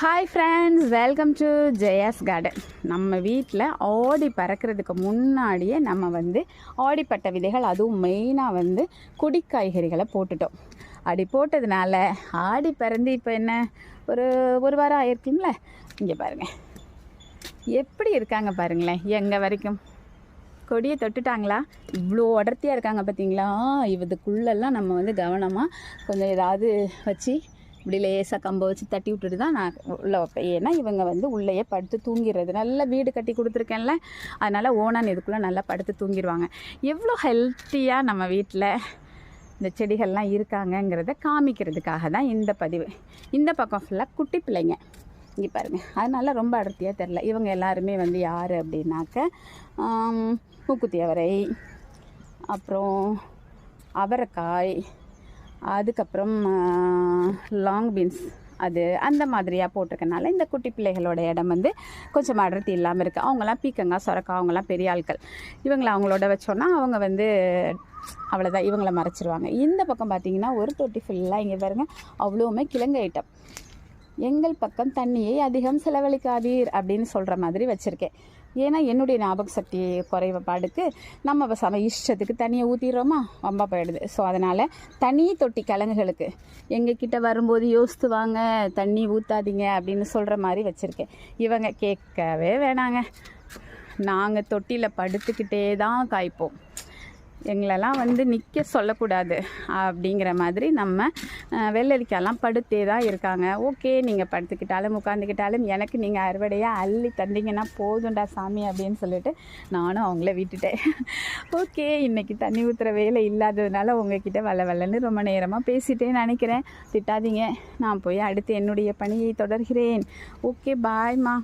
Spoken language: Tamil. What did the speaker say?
Hi friends welcome to Jaya's garden நம்ம வீட்டில் ஆடி பறக்கிறதுக்கு முன்னாடியே நம்ம வந்து ஆடிப்பட்ட விதைகள் அதுவும் மெயினாக வந்து கொடி காய்கறிகளை போட்டுட்டோம். அப்படி போட்டதுனால ஆடி பறந்து இப்போ என்ன? ஒரு ஒரு வாரம் ஆயிருக்குங்களே இங்கே பாருங்கள் எப்படி இருக்காங்க பாருங்களேன் எங்கே வரைக்கும்? கொடியை தொட்டுட்டாங்களா? இவ்வளோ அடர்த்தியாக இருக்காங்க பார்த்தீங்களா இதுக்குள்ளெல்லாம் நம்ம வந்து கவனமாக கொஞ்சம் ஏதாவது வச்சு இப்படி லேசாக கம்பை வச்சு தட்டி விட்டுட்டு தான் நான் உள்ளே வைப்பேன். ஏன்னா இவங்க வந்து உள்ளேயே படுத்து தூங்கிடுறது. நல்ல வீடு கட்டி கொடுத்துருக்கேன்ல. அதனால் ஓனான் இதுக்குள்ளே நல்லா படுத்து தூங்கிடுவாங்க. எவ்வளோ ஹெல்த்தியாக நம்ம வீட்டில் இந்த செடிகள்லாம் இருக்காங்கங்கிறத காமிக்கிறதுக்காக தான் இந்த பதிவு. இந்த பக்கம் ஃபுல்லாக குட்டி பிள்ளைங்க. இங்கே பாருங்கள் அதனால ரொம்ப அடர்த்தியாக தெரில இவங்க எல்லாருமே வந்து யார் அப்படின்னாக்க மூக்குத்தி அவரை அப்புறம் அவரைக்காய் அதுக்கப்புறம் லாங் பீன்ஸ் அது அந்த மாதிரியாக போட்டிருக்கனால இந்த குட்டி பிள்ளைகளோட இடம் வந்து கொஞ்சம் அடர்த்தி இல்லாமல் இருக்குது அவங்களாம் பீக்கங்காய் சொரக்காய் அவங்களாம் பெரிய ஆட்கள் இவங்களை அவங்களோட வச்சோன்னா அவங்க வந்து அவ்வளோதான் இவங்களை மறைச்சிருவாங்க. இந்த பக்கம் பார்த்தீங்கன்னா ஒரு தொட்டி ஃபுல்லாக இங்கே பாருங்க அவ்வளோவுமே கிழங்கு ஐட்டம் எங்கள் பக்கம் தண்ணியை அதிகம் செலவழிக்காதீர் அப்படின்னு சொல்கிற மாதிரி வச்சுருக்கேன். ஏன்னா என்னுடைய ஞாபக சக்தி குறைபாடுக்கு நம்ம இப்ப சம இஷ்டத்துக்கு தண்ணியை ஊற்றிடுறோமா ரொம்ப போயிடுது. ஸோ அதனால் தனி தொட்டி கிழங்குகளுக்கு எங்கள் கிட்ட வரும்போது யோசித்து வாங்க தண்ணி ஊற்றாதீங்க அப்படின்னு சொல்கிற மாதிரி வச்சுருக்கேன். இவங்க கேட்கவே வேணாங்க. நாங்கள் தொட்டியில் படுத்துக்கிட்டே தான் காய்ப்போம். எங்களெல்லாம் வந்து நிற்க சொல்லக்கூடாது அப்படிங்கிற மாதிரி நம்ம வெள்ளரிக்காயெல்லாம் படுத்தே தான் இருக்காங்க. ஓகே நீங்கள் படுத்துக்கிட்டாலும் உட்காந்துக்கிட்டாலும் எனக்கு நீங்கள் அறுவடையாக அள்ளி தந்தீங்கன்னா போதும்டா சாமி அப்படின்னு சொல்லிட்டு நானும் அவங்கள விட்டுட்டேன். ஓகே இன்றைக்கி தண்ணி ஊற்றுற வேலை இல்லாததுனால உங்ககிட்ட வள வளன்னு ரொம்ப நேரமாக பேசிட்டேன்னு நினைக்கிறேன். திட்டாதீங்க நான் போய் அடுத்து என்னுடைய பணியை தொடர்கிறேன். ஓகே பாய்மா